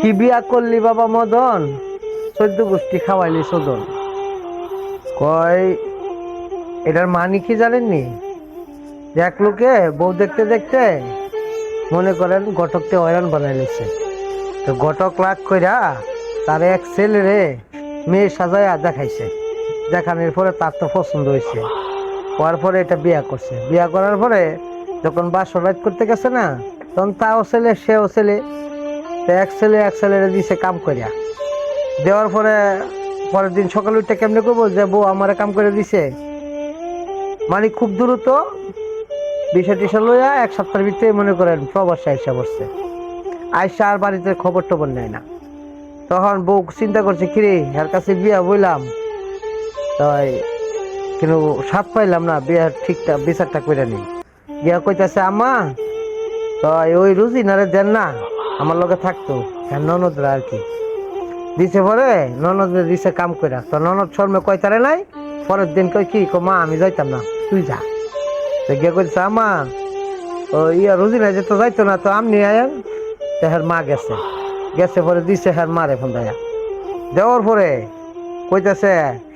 কি বিয়া করলি বাবা মদন? চোদ্দ গোষ্ঠী খাওয়াইলি সদন। কয়, এটার মানে কি জানেননি? এক লোকে বউ দেখতে দেখতে মনে করেন ঘটককে হয়রান বানাই নিছে। তো ঘটক লাগ কইরা তার এক ছেলেরে মেয়ে সাজায়া দেখাইছে। দেখানোর পরে তার তো পছন্দ হয়েছে হওয়ার পরে এটা বিয়া করছে। বিয়া করার পরে যখন বাসর রাত করতে গেছে না, তখন তাও ছেলে, সেও ছেলে। তো এক এক দিছে কাম করিয়া দেওয়ার পরে, পরের দিন সকালে উঠে কেমনে করব যে, বউ আমারে কাম করে দিছে? মানে খুব দ্রুত বিষয় টিসা লইয়া এক সপ্তাহের ভিতরে মনে করেন প্রবাসে আইসা বসছে আইসা আর বাড়িতে খবর টবর নেয় না। তখন বউ চিন্তা করছে, কিরে, এর কাছে বিয়া বইলাম। তাই কিন্তু সাপ পাইলাম না বিয়ার ঠিকঠাক বিচারটা করে নেই। বিয়া কইতাছে আমা তাই ওই রুজিনারে দেন না। আমার লগে থাকতো হ্যাঁ ননদরা আর কি। দিছে পরে, ননদ দিছে কাম কইরা। তো ননদ শর্মে কইতারে নাই, পরের দিন কই কি মা, আমি যাইতাম না, তুই যা। তো গিয়ে কইছে আমা ও, ইয়া রুজিনা যে তো যাইতো না, তো আমনি আয়েন তো মা গেছে। গেছে পরে দিছে হের মারে ফোন দেয়া দেওয়ার পরে কইতাছে,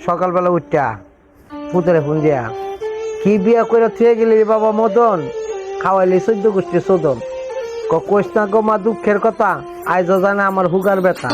সকালবেলা উঠটা, পুতরে ফোন দিয়া। কি বিয়া করে থুয়ে গেলি বাবা মদন? খাওয়াইলি চোদ্দ গোষ্ঠী চোদন। কইস না গো মা দুঃখের কথা। আইজ জানে আমার হুগার ব্যথা।